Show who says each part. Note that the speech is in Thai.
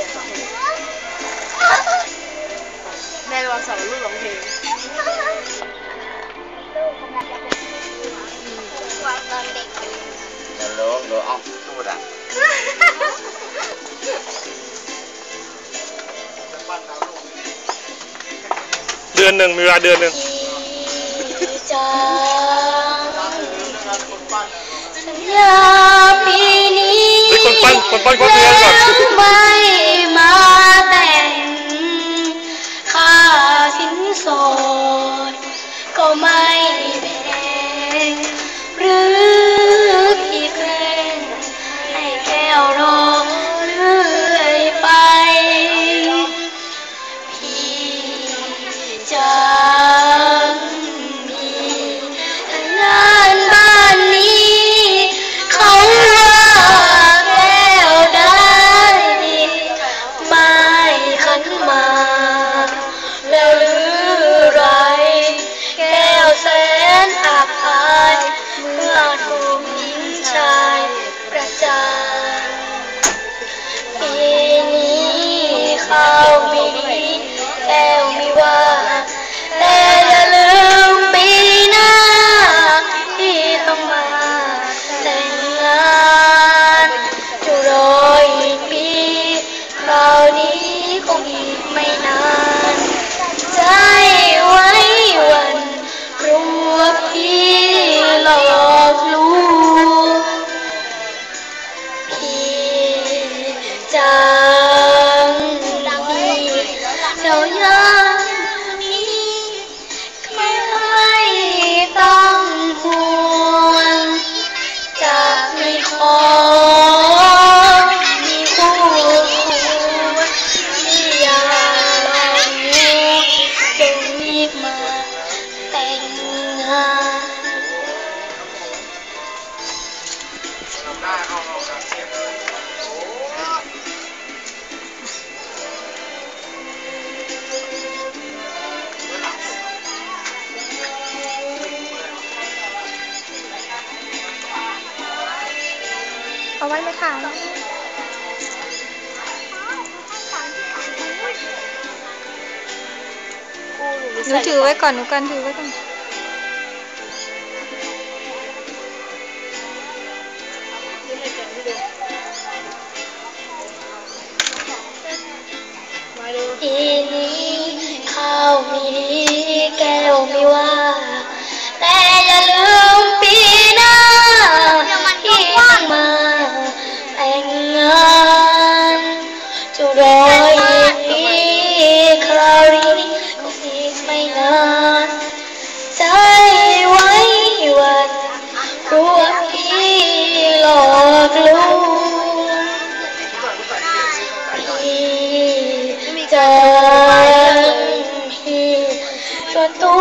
Speaker 1: เลแม่ระวังสอนลูกร้องเพลง
Speaker 2: จะร้อ
Speaker 3: งหรืออ้อมพูดอะ
Speaker 4: เดือนหนึ่งมีเวลาเดือนหนึ่ง
Speaker 2: จัง
Speaker 4: So ี้คง
Speaker 2: มีไม่นาน เอาไว้ไม่ขา
Speaker 5: ย
Speaker 1: หนู
Speaker 5: ถือไว้ก่อนหนูกันถือไว้ก่อน yo